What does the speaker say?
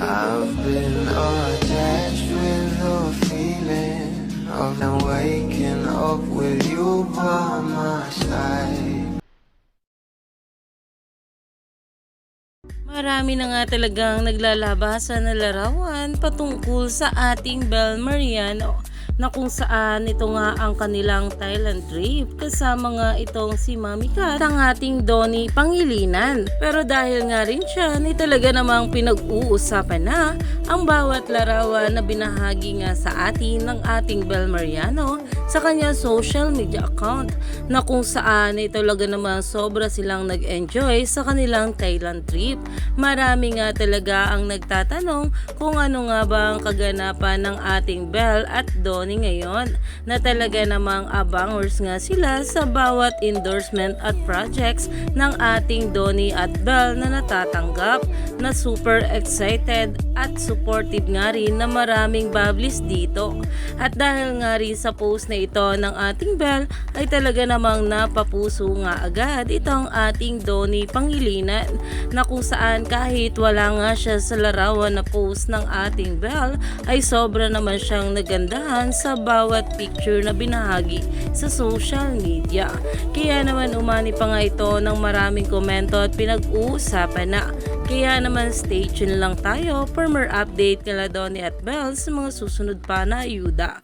I've been attached with the feeling of now waking up with you by my side. Marami na nga talagang naglalabasan na larawan patungkol sa ating Bel Mariano na kung saan ito nga ang kanilang Thailand trip kasama nga itong si Mami Kat ang ating Donnie Pangilinan. Pero dahil nga rin siya ni talaga namang pinag-uusapan na ang bawat larawan na binahagi nga sa atin ng ating Bel Mariano sa kanyang social media account na kung saan ay talaga naman sobra silang nag-enjoy sa kanilang Thailand trip. Marami nga talaga ang nagtatanong kung ano nga ba ang kaganapan ng ating Belle at Donnie ngayon na talaga namang abangers nga sila sa bawat endorsement at projects ng ating Donnie at Belle na natatanggap na super excited at supportive nga rin na maraming bablis dito. At dahil nga rin sa post na ito ng ating Belle ay talaga namang napapuso nga agad itong ating Donnie Pangilinan na kung saan kahit wala nga siya sa larawan na post ng ating Belle ay sobra naman siyang nagandahan sa bawat picture na binahagi sa social media. Kaya naman umani pa nga ito ng maraming komento at pinag-uusapan na. Kaya naman stay tuned lang tayo for more update kala Donnie at Belle sa mga susunod pa na ayuda.